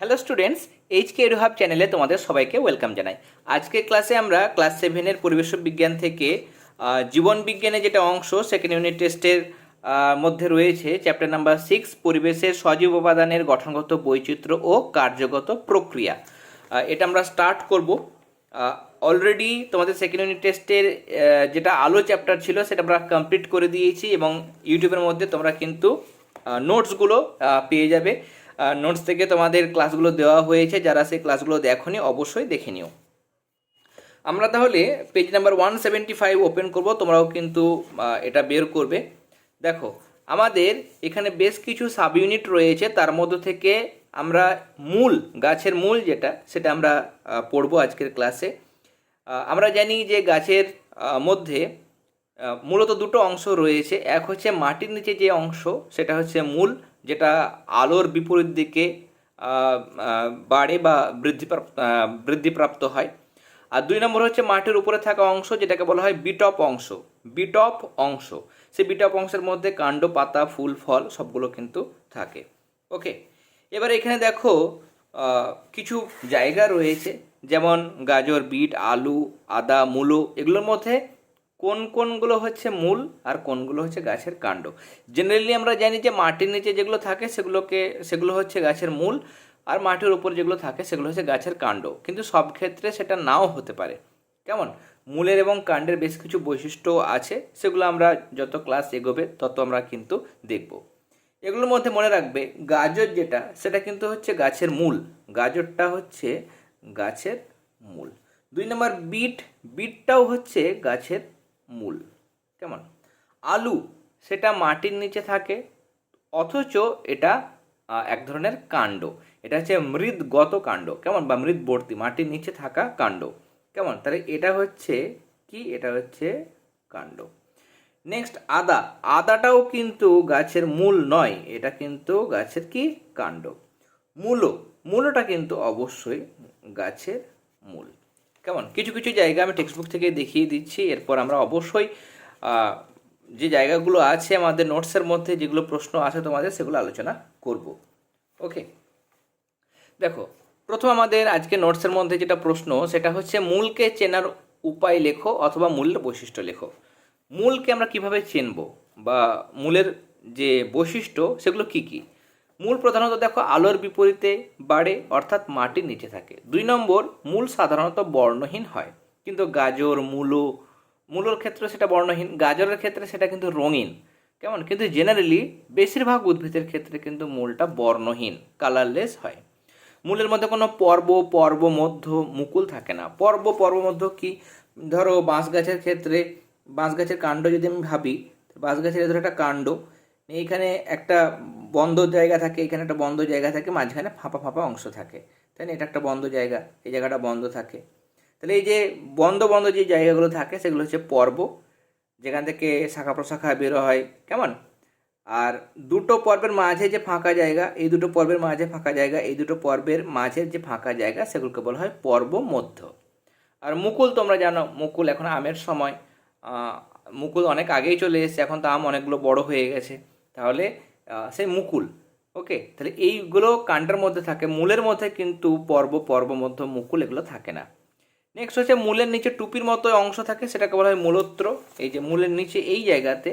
Hello students H K Ruhab চ্যানেলে তোমাদের সবাইকে ওয়েলকাম জানাই। আজকের ক্লাসে আমরা ক্লাস সেভেনের পরিবেশ বিজ্ঞান থেকে জীবন বিজ্ঞানে যেটা অংশ সেকেন্ড ইউনিট টেস্টের মধ্যে রয়েছে চ্যাপ্টার নাম্বার সিক্স পরিবেশের সজীব উপাদানের গঠনগত বৈচিত্র্য ও কার্যগত প্রক্রিয়া। এটা আমরা স্টার্ট করব। অলরেডি তোমাদের সেকেন্ড ইউনিট টেস্টের যেটা আলো চ্যাপ্টার ছিল সেটা আমরা কমপ্লিট করে দিয়েছি এবং ইউটিউবের মধ্যে তোমরা কিন্তু নোটসগুলো পেয়ে যাবে। নোটস থেকে তোমাদের ক্লাসগুলো দেওয়া হয়েছে, যারা সেই ক্লাসগুলো দেখোনি, অবশ্যই দেখে নিও। আমরা তাহলে page number one seventy five open করব, তোমরাও কিন্তু এটা বের করবে। দেখো, আমাদের এখানে বেশ কিছু সাব ইউনিট রয়েছে, তার মধ্য থেকে আমরা মূল, গাছের মূল যেটা, সেটা আমরা পড়ব আজকের ক্লাসে আমরা জানি যে গাছের মধ্যে মূলত দুটো অংশ রয়েছে, এক হচ্ছে মাটির নিচে যে অংশ, সেটা হচ্ছে মূল যেটা আলোর বিপরীত দিকে বাড়ে বা বৃদ্ধিপ্রাপ্ত বৃদ্ধিপ্রাপ্ত হয়। আর দুই নম্বর হচ্ছে মাটির উপরে থাকা অংশ, যেটাকে বলা হয় বিটপ অংশ। বিটপ অংশ। সেই বিটপ অংশের মধ্যে কাণ্ড, পাতা, ফুল, ফল সবগুলো কিন্তু থাকে। ওকে, এবার এখানে দেখো কিছু জায়গা রয়েছে। যেমন গাজর, বিট, আলু, আদা, মূলো, এগুলোর মধ্যে কোন কোনগুলো হচ্ছে মূল আর কোনগুলো হচ্ছে গাছের কাণ্ড। জেনারেলি আমরা জানি যে মাটির নিচে যেগুলো থাকে সেগুলোকে, সেগুলো হচ্ছে গাছের মূল আর মাটির উপর যেগুলো থাকে সেগুলো হচ্ছে গাছের কাণ্ড। কিন্তু সব ক্ষেত্রে সেটা নাও হতে পারে। কেমন? মূলের এবং কাণ্ডের বেশ কিছু বৈশিষ্ট্য আছে, সেগুলো আমরা যত ক্লাস এগোবে তত আমরা কিন্তু দেখব। এগুলোর মধ্যে মনে রাখবে, গাজর যেটা, সেটা কিন্তু হচ্ছে গাছের মূল। গাজরটা হচ্ছে গাছের মূল। দুই নম্বর, বিট। বিটটাও হচ্ছে গাছের মূল। কেমন? আলু সেটা মাটির নিচে থাকে, অথচ এটা এক ধরনের কাণ্ড। এটা হচ্ছে মৃদগত কাণ্ড, কেমন? বা মৃদবর্তী, মাটির নিচে থাকা কাণ্ড। কেমন? তাহলে এটা হচ্ছে কি? এটা হচ্ছে কাণ্ড। নেক্সট আদা। আদাটাও কিন্তু গাছের মূল নয়, এটা কিন্তু গাছের কি? কাণ্ড। মূলো। মূলটা কিন্তু অবশ্যই গাছের মূল। কেমন? কিছু কিছু জায়গা আমি টেক্সটবুক থেকে দেখিয়ে দিচ্ছি। এরপর আমরা অবশ্যই যে জায়গাগুলো আছে আমাদের নোটসের মধ্যে যেগুলো প্রশ্ন আছে তোমাদের, সেগুলো আলোচনা করব। ওকে দেখো, প্রথম আমাদের আজকে নোটসের মধ্যে যেটা প্রশ্ন, সেটা হচ্ছে মূলকে চেনার উপায় লেখো অথবা মূলের বৈশিষ্ট্য লেখো। মূলকে আমরা কীভাবে চিনব? বা মূলের যে বৈশিষ্ট্য, সেগুলো কি কি? মূল প্রধানত দেখো, আলোর বিপরীতে বাড়ে, অর্থাৎ মাটির নিচে থাকে। দুই নম্বর, মূল সাধারণত বর্ণহীন হয়। কিন্তু গাজর, মূলো, মূলোর ক্ষেত্রে সেটা বর্ণহীন, গাজরের ক্ষেত্রে সেটা কিন্তু রঙিন। কেমন? কিন্তু জেনারেলি বেশিরভাগ উদ্ভিদের ক্ষেত্রে কিন্তু মূলটা বর্ণহীন কালারলেস হয়। মূলের মধ্যে কোনো পর্ব পর্ব মধ্য মুকুল থাকে না। পর্ব পর্ব মধ্য কি? ধরো বাঁশ গাছের ক্ষেত্রে বাঁশ গাছের কাণ্ড যদি আমি ভাবি বাঁশ গাছের ধরো একটা কাণ্ড এইখানে একটা বন্ধ জায়গা থাকে এখানে একটা বন্ধ জায়গা থাকে, মাঝখানে ফাঁপা ফাঁপা অংশ থাকে। তাই না? এটা একটা বন্ধ জায়গা, এই জায়গাটা বন্ধ থাকে। তাহলে এই যে বন্ধ বন্ধ যে জায়গাগুলো থাকে, সেগুলো হচ্ছে পর্ব, যেখান থেকে শাখা প্রশাখা বেরো হয়, কেমন? আর দুটো পর্বের মাঝে যে ফাঁকা জায়গা, এই দুটো পর্বের মাঝে ফাঁকা জায়গা, এই দুটো পর্বের মাঝের যে ফাঁকা জায়গা, সেগুলোকে বলা হয় পর্ব মধ্য। আর মুকুল তোমরা জানো, মুকুল এখন আমের সময়। মুকুল অনেক আগেই চলে এসেছে, এখন তো আম অনেকগুলো বড় হয়ে গেছে। তাহলে সেই মুকুল। ওকে? তাহলে এইগুলো কাণ্ডের মধ্যে থাকে। মূলের মধ্যে কিন্তু পর্ব পর্ব মধ্য মুকুল এগুলো থাকে না। নেক্সট হচ্ছে মূলের নিচে টুপির মতো অংশ থাকে, সেটাকে বলা হয় মূলত্র। এই যে মূলের নিচে এই জায়গাতে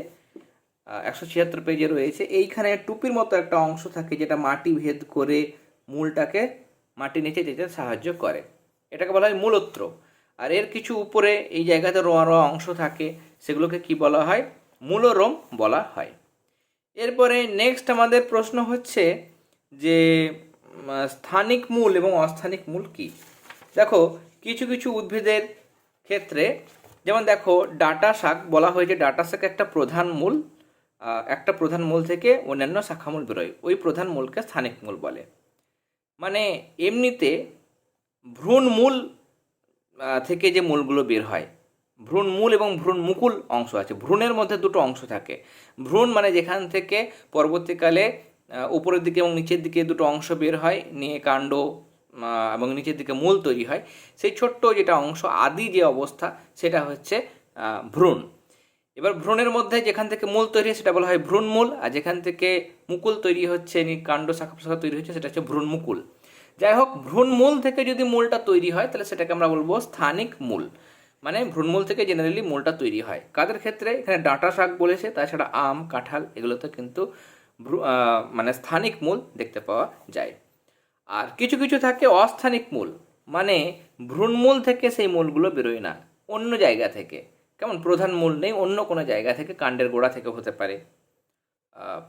একশো ছিয়াত্তর পেজে রয়েছে, এইখানে টুপির মতো একটা অংশ থাকে যেটা মাটি ভেদ করে মূলটাকে মাটির নিচে যেতে সাহায্য করে। এটাকে বলা হয় মূলত্র। আর এর কিছু উপরে এই জায়গাতে রোয়া রোয়া অংশ থাকে, সেগুলোকে কি বলা হয়? মূলরোম বলা হয়। এরপরে নেক্সট আমাদের প্রশ্ন হচ্ছে যে স্থানিক মূল এবং অস্থানিক মূল কি? দেখো, কিছু কিছু উদ্ভিদের ক্ষেত্রে, যেমন দেখো, ডাটা শাক বলা হয়েছে ডাটা শাক একটা প্রধান মূল একটা প্রধান মূল থেকে অন্যান্য শাখামূল বেরোয়। ওই প্রধান মূলকে স্থানিক মূল বলে। মানে এমনিতে ভ্রূণ মূল থেকে যে মূলগুলো বের হয় ভ্রূণ মূল এবং ভ্রূণ মুকুল অংশ আছে। ভ্রূণের মধ্যে দুটো অংশ থাকে। ভ্রূণ মানে যেখান থেকে পরবর্তীকালে উপরের দিকে এবং নিচের দিকে দুটো অংশ বের হয়, নিয়ে কাণ্ড এবং নিচের দিকে মূল তৈরি হয়। সেই ছোট্ট যেটা অংশ, আদি যে অবস্থা, সেটা হচ্ছে ভ্রূণ। এবার ভ্রূণের মধ্যে যেখান থেকে মূল তৈরি হয়, সেটা বলা হয় ভ্রূণ মূল। আর যেখান থেকে মুকুল তৈরি হচ্ছে কাণ্ড শাখা প্রশাখা তৈরি হচ্ছে, সেটা হচ্ছে ভ্রূণ মুকুল। যাই হোক ভ্রূণমূল থেকে যদি মূলটা তৈরি হয়, তাহলে সেটাকে আমরা বলব স্থানিক মূল। মানে ভ্রূণমূল থেকে জেনারেলি মূলটা তৈরি হয়। কাদের ক্ষেত্রে? এখানে ডাঁটা শাক বলেছে, তাছাড়া আম, কাঁঠাল, এগুলোতে কিন্তু মানে স্থানিক মূল দেখতে পাওয়া যায়। আর কিছু কিছু থাকে অস্থানিক মূল মানে ভ্রূণমূল থেকে সেই মূলগুলো বেরোয় না, অন্য জায়গা থেকে। কেমন? প্রধান মূল নেই, অন্য কোনো জায়গা থেকে, কাণ্ডের গোড়া থেকে হতে পারে।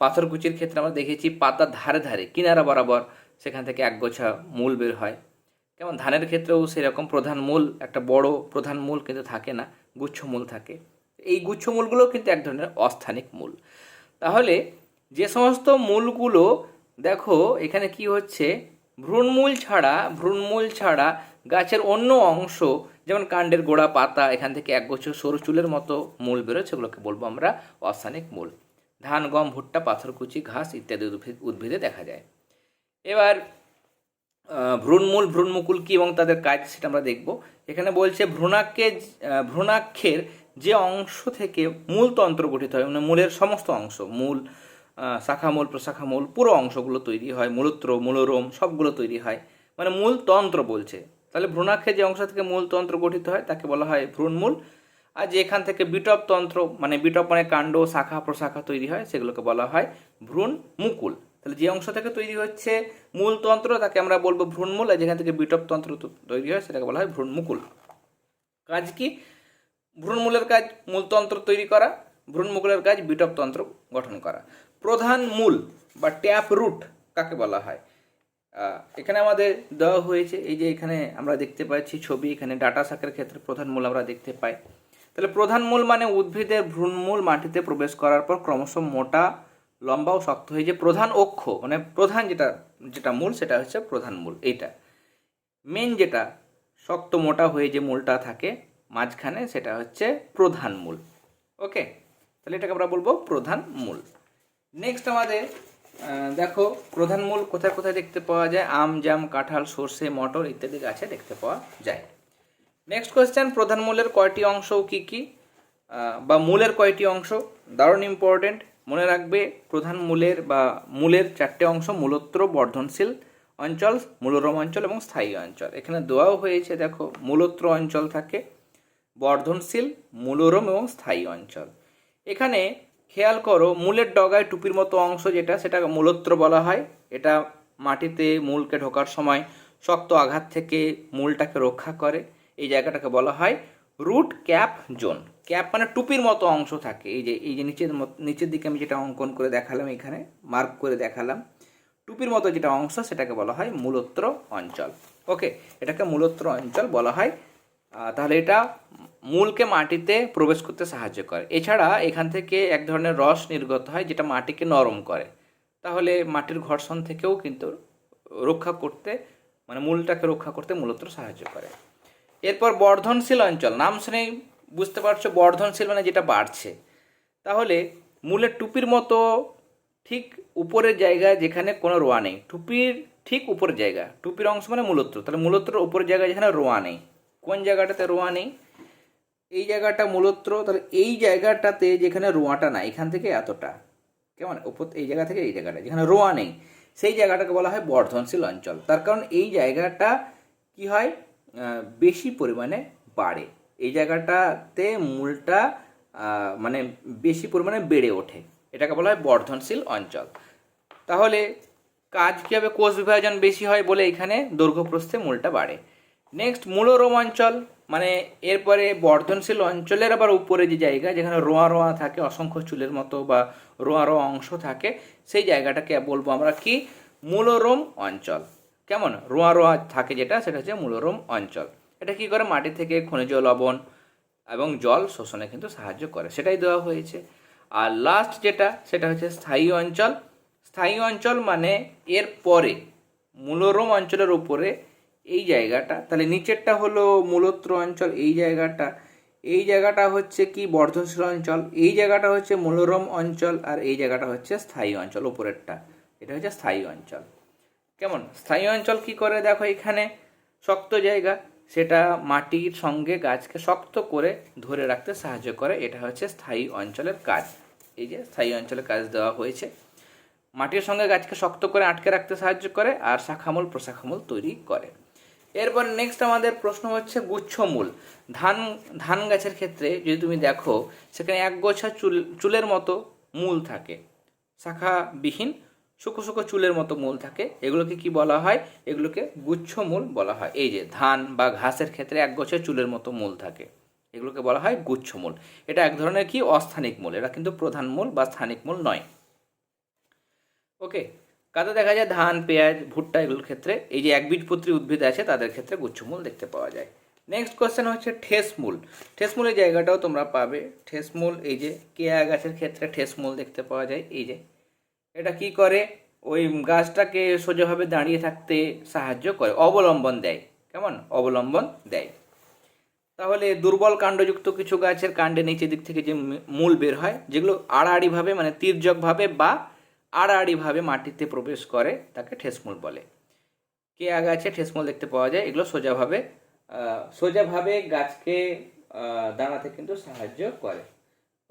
পাথরকুচির ক্ষেত্রে আমরা দেখেছি পাতার ধারে ধারে, কিনারা বরাবর সেখান থেকে একগোছা মূল বের হয়। কেমন? ধানের ক্ষেত্রেও সেরকম প্রধান মূল, একটা বড় প্রধান মূল কিন্তু থাকে না, গুচ্ছ মূল থাকে। এই গুচ্ছ মূলগুলোও কিন্তু এক ধরনের অস্থানিক মূল। তাহলে যে সমস্ত মূলগুলো, দেখো এখানে কি হচ্ছে? ভ্রূণমূল ছাড়া ভ্রূণমূল ছাড়া গাছের অন্য অংশ, যেমন কাণ্ডের গোড়া পাতা, এখান থেকে এক একগুচ্ছ সরু চুলের মতো মূল বেরোয় সেগুলোকে বলব আমরা অস্থানিক মূল। ধান, গম, ভুট্টা, পাথরকুচি, ঘাস ইত্যাদি উদ্ভিদ দেখা যায়। এবার ভ্রূণমূল, ভ্রূণমুকুল কি এবং তাদের কাজ সেটা আমরা দেখব। এখানে বলছে ভ্রূণাক্ষে ভ্রূণাক্ষের যে অংশ থেকে মূল তন্ত্র গঠিত হয় মানে মূলের সমস্ত অংশ, মূল শাখামূল, প্রশাখামূল, পুরো অংশগুলো তৈরি হয়, মূলত্র, মূলরোম, সবগুলো তৈরি হয়। মানে মূল তন্ত্র বলছে। তাহলে ভ্রূণাক্ষের যে অংশ থেকে মূল তন্ত্র গঠিত হয়, তাকে বলা হয় ভ্রূণমূল। আর যে এখান থেকে বিটপ তন্ত্র মানে বিটপ মানে কাণ্ড, শাখা, প্রশাখা তৈরি হয়, সেগুলোকে বলা হয় ভ্রূণ মুকুল তাহলে যে অংশ থেকে তৈরি হচ্ছে মূল তন্ত্র, তাকে আমরা বলব ভ্রূণমূল, আর যেখান থেকে বিটপ তন্ত্র তৈরি হয়, সেটাকে বলা হয় ভ্রূণ মুকুল কাজ কি? ভ্রূণমূলের কাজ মূলতন্ত্র তৈরি করা, ভ্রূণমুকুলের কাজ বিটপ তন্ত্র গঠন করা। প্রধান মূল, বা ট্যাপ রুট, কাকে বলা হয়? এখানে আমাদের দেওয়া হয়েছে, এই যে এখানে আমরা দেখতে পাচ্ছি ছবি, এখানে ডাটা শাকের ক্ষেত্রে প্রধান মূল আমরা দেখতে পাই। তাহলে প্রধান মূল মানে উদ্ভিদের ভ্রূণমূল মাটিতে প্রবেশ করার পর ক্রমশ মোটা লম্বা ও শক্ত হয়ে যে প্রধান অক্ষ মানে প্রধান যেটা যেটা মূল, সেটা হচ্ছে প্রধান মূল, এইটা। মেন যেটা, শক্ত মোটা হয়ে যে মূলটা থাকে, মাঝখানে সেটা হচ্ছে প্রধান মূল। ওকে? তাহলে এটাকে আমরা বলব প্রধান মূল। নেক্সট আমাদের দেখো, প্রধান মূল কোথায় কোথায় দেখতে পাওয়া যায়? আম, জাম, কাঁঠাল, সর্ষে, মটর ইত্যাদি গাছে দেখতে পাওয়া যায়। নেক্সট কোয়েশ্চেন প্রধান মূলের কয়টি অংশ কি কি? বা মূলের কয়টি অংশ? দারুণ ইম্পর্টেন্ট মনে রাখবে, প্রধান মূলের বা মূলের চারটে অংশ মূলত্র বর্ধনশীল অঞ্চল, মূলরম অঞ্চল এবং স্থায়ী অঞ্চল। এখানে দেওয়াও হয়েছে, দেখো মূলত্র অঞ্চল থাকে, বর্ধনশীল, মূলরম এবং স্থায়ী অঞ্চল। এখানে খেয়াল করো, মূলের ডগায় টুপির মতো অংশ যেটা সেটা মূলত্র বলা হয়। এটা মাটিতে মূলকে ঢোকার সময় শক্ত আঘাত থেকে মূলটাকে রক্ষা করে। এই জায়গাটাকে বলা হয় রুট ক্যাপ জোন ক্যাপ মানে টুপির মতো অংশ থাকে। এই যে এই যে নিচের নিচের দিকে আমি যেটা অঙ্কন করে দেখালাম এখানে মার্ক করে দেখালাম, টুপির মতো যেটা অংশ সেটাকে বলা হয় মূলত্র অঞ্চল। ওকে এটাকে মূলত্র অঞ্চল বলা হয়। তাহলে এটা মূলকে মাটিতে প্রবেশ করতে সাহায্য করে। এছাড়া এখান থেকে এক ধরনের রস নির্গত হয় যেটা মাটিকে নরম করে। তাহলে মাটির ঘর্ষণ থেকেও কিন্তু রক্ষা করতে মানে মূলটাকে রক্ষা করতে মূলত সাহায্য করে। এরপর বর্ধনশীল অঞ্চল, নাম শুনেই বুঝতে পারছ বর্ধনশীল মানে যেটা বাড়ছে। তাহলে মূলের টুপির মতো ঠিক উপরের জায়গায় যেখানে কোনো রোয়া নেই। টুপির ঠিক উপরের জায়গা, টুপির অংশ মানে মূলত্র তাহলে মূলত্র উপরের জায়গায় যেখানে রোয়া নেই। কোন জায়গাটাতে রোয়া নেই? এই জায়গাটা মূলত্র তাহলে এই জায়গাটাতে যেখানে রোয়াটা না এখান থেকে এতটা। কেমন? উপর, এই জায়গা থেকে এই জায়গাটা, যেখানে রোয়া নেই। সেই জায়গাটাকে বলা হয় বর্ধনশীল অঞ্চল। তার কারণ এই জায়গাটা কি হয়? বেশি পরিমাণে বাড়ে। এই জায়গাটাতে মূলটা মানে বেশি পরিমাণে বেড়ে ওঠে। এটাকে বলা হয় বর্ধনশীল অঞ্চল। তাহলে কাজ কী হবে কোষ বিভাজন বেশি হয় বলে এখানে দৈর্ঘ্যপ্রস্থে মূলটা বাড়ে। নেক্সট মূলরোম অঞ্চল মানে এরপরে বর্ধনশীল অঞ্চলের আবার উপরে যে জায়গা, যেখানে রোয়া রোয়া থাকে, অসংখ্য চুলের মতো বা রোয়া রোয়া অংশ থাকে, সেই জায়গাটাকে বলব আমরা কি? মূলরোম অঞ্চল। কেমন? রোয়া রোয়া থাকে যেটা, সেটা হচ্ছে মূলরোম অঞ্চল। এটা কি করে? মাটি থেকে খনিজ লবণ এবং জল শোষণে কিন্তু সাহায্য করে। সেটাই দেওয়া হয়েছে। আর লাস্ট যেটা, সেটা হচ্ছে স্থায়ী অঞ্চল। স্থায়ী অঞ্চল মানে এর পরে, মূলরোম অঞ্চলের উপরে এই জায়গাটা, তাহলে নিচেরটা হলো মূলত্র অঞ্চল, এই জায়গাটা। এই জায়গাটা হচ্ছে কি? বর্ধনশীল অঞ্চল। এই জায়গাটা হচ্ছে মূলরম অঞ্চল আর এই জায়গাটা হচ্ছে স্থায়ী অঞ্চল, উপরেরটা। এটা হচ্ছে স্থায়ী অঞ্চল। কেমন? স্থায়ী অঞ্চল কি করে দেখো এখানে? শক্ত জায়গা। সেটা মাটির সঙ্গে গাছকে শক্ত করে ধরে রাখতে সাহায্য করে। এটা হচ্ছে স্থায়ী অঞ্চলের কাজ। এই যে স্থায়ী অঞ্চলের কাজ দেওয়া হয়েছে। মাটির সঙ্গে গাছকে শক্ত করে আটকে রাখতে সাহায্য করে আর শাখামূল, প্রশাখামূল তৈরি করে। এরপর নেক্সট আমাদের প্রশ্ন হচ্ছে গুচ্ছমূল। ধান ধান গাছের ক্ষেত্রে যদি তুমি দেখো, সেখানে এক গোছা চুল, চুলের মতো মূল থাকে। শাখাবিহীন শুকো শুকো চুলের মতো মূল থাকে। এগুলোকে কি বলা হয়? এগুলোকে গুচ্ছমূল বলা হয়। এই যে ধান বা ঘাসের ক্ষেত্রে এক গোছা চুলের মতো মূল থাকে। এগুলোকে বলা হয় গুচ্ছমূল এটা এক ধরনের কি? অস্থানিক মূল। এটা কিন্তু প্রধান মূল বা স্থানিক মূল নয়। ওকে কাতে দেখা যায় ধান, পেঁয়াজ, ভুট্টা এগুলোর ক্ষেত্রে এই যে একবীজপত্রী উদ্ভিদ আছে, তাদের ক্ষেত্রে গুচ্ছমূল দেখতে পাওয়া যায়। নেক্সট কোশ্চেন হচ্ছে ঠেসমূল ঠেসমূলের জায়গাটাও তোমরা পাবে। ঠেসমূল এই যে কেয়া গাছের ক্ষেত্রে ঠেসমূল দেখতে পাওয়া যায়। এই যে এটা কি করে? ওই গাছটাকে সোজাভাবে দাঁড়িয়ে থাকতে সাহায্য করে, অবলম্বন দেয়। কেমন? অবলম্বন দেয়। তাহলে দুর্বল কাণ্ডযুক্ত কিছু গাছের কাণ্ডে নিচের দিক থেকে যে মূল বের হয়, যেগুলো আড়াআড়িভাবে মানে তীর্যকভাবে বা আড়াআড়িভাবে মাটিতে প্রবেশ করে, তাকে ঠেসমূল বলে। কেয়া গাছে ঠেসমূল দেখতে পাওয়া যায়। এগুলো সোজাভাবে সোজাভাবে গাছকে দাঁড়াতে কিন্তু সাহায্য করে।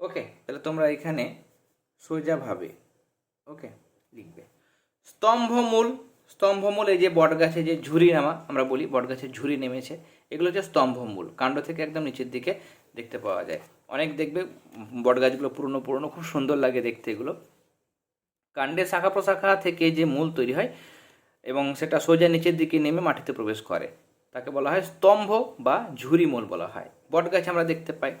ওকে, তাহলে তোমরা এখানে সোজাভাবে ওকে লিখবে। স্তম্ভমূল স্তম্ভমূল এই যে বটগাছে যে ঝুরি নামা, আমরা বলি বটগাছের ঝুরি নেমেছে, এগুলো হচ্ছে স্তম্ভমূল, কাণ্ড থেকে একদম নিচের দিকে দেখতে পাওয়া যায়। অনেক দেখবে বটগাছগুলো পুরনো পুরনো, খুব সুন্দর লাগে দেখতে এগুলো। কাণ্ডের শাখা প্রশাখা থেকে যে মূল তৈরি হয় এবং সেটা সোজা নিচের দিকে নেমে মাটিতে প্রবেশ করে, তাকে বলা হয় স্তম্ভ বা ঝুরি মূল বলা হয়। বটগাছ আমরা দেখতে পাই।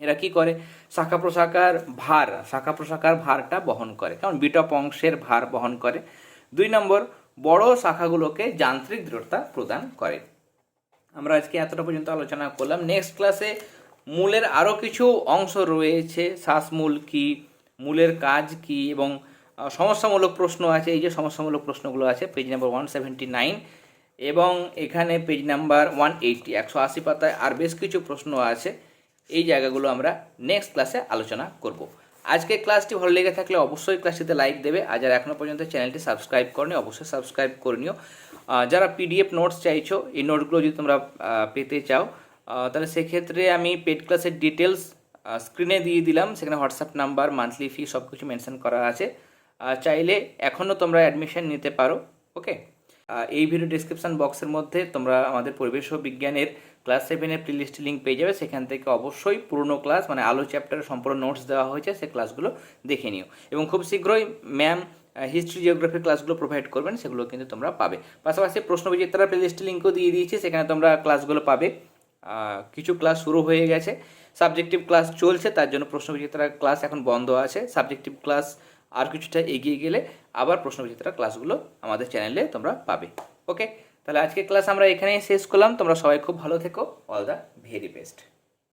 এরা কি করে? শাখা প্রশাখার ভার শাখা প্রশাখার ভারটা বহন করে। কারণ বিটপ অংশের ভার বহন করে। দুই নম্বর, বড় শাখাগুলোকে যান্ত্রিক দৃঢ়তা প্রদান করে। আমরা আজকে এতটা পর্যন্ত আলোচনা করলাম। নেক্সট ক্লাসে মূলের আরও কিছু অংশ রয়েছে। শ্বাসমূল কি? মূলের কাজ কি? এবং সমস্যামূলক প্রশ্ন আছে। এই যে সমস্যামূলক প্রশ্নগুলো আছে page number one seventy nine এবং এখানে পেজ নাম্বার ওয়ান এইটটি একশো আশি পাতায় আর বেশ কিছু প্রশ্ন আছে। এই জায়গাগুলো আমরা নেক্সট ক্লাসে আলোচনা করব। আজকে ক্লাসটি ভালো লেগে থাকলে অবশ্যই ক্লাসটিতে লাইক দেবে। আর যারা এখনও পর্যন্ত চ্যানেলটি সাবস্ক্রাইব করনি, অবশ্যই সাবস্ক্রাইব করে নিও। যারা পিডিএফ নোটস চাইছো, এই নোটগুলো যদি তোমরা পেতে চাও তাহলে সেক্ষেত্রে আমি পেড ক্লাসের ডিটেলস স্ক্রিনে দিয়ে দিলাম। সেখানে হোয়াটসঅ্যাপ নাম্বার মান্থলি ফি সব কিছু মেনশন করা আছে। চাইলে এখনও তোমরা অ্যাডমিশন নিতে পারো ওকে এই ভিডিও ডিসক্রিপশন বক্সের মধ্যে তোমরা আমাদের পরিবেশ ও বিজ্ঞানের ক্লাস সেভেনের প্লেলিস্ট লিঙ্ক পেয়ে যাবে। সেখান থেকে অবশ্যই পুরনো ক্লাস মানে আলো চ্যাপ্টারের সম্পূর্ণ নোটস দেওয়া হয়েছে সেই ক্লাসগুলো দেখে নিও। এবং খুব শীঘ্রই ম্যাম হিস্ট্রি জিওগ্রাফির ক্লাসগুলো প্রোভাইড করবেন, সেগুলো কিন্তু তোমরা পাবে। পাশাপাশি প্রশ্ন বিজেতারা প্লেলিস্ট লিঙ্কও দিয়ে দিয়েছি, সেখানে তোমরা ক্লাসগুলো পাবে। কিছু ক্লাস শুরু হয়ে গেছে। সাবজেক্টিভ ক্লাস চলছে, তার জন্য প্রশ্ন বিজেতারা ক্লাস এখন বন্ধ আছে। সাবজেক্টিভ ক্লাস আর কিছুটা এগিয়ে গেলে আবার প্রশ্ন বিজেতারা ক্লাসগুলো আমাদের চ্যানেলে তোমরা পাবে। ওকে তাহলে আজকে ক্লাস আমরা এখানেই শেষ করলাম। তোমরা সবাই খুব ভালো থেকো। All the very best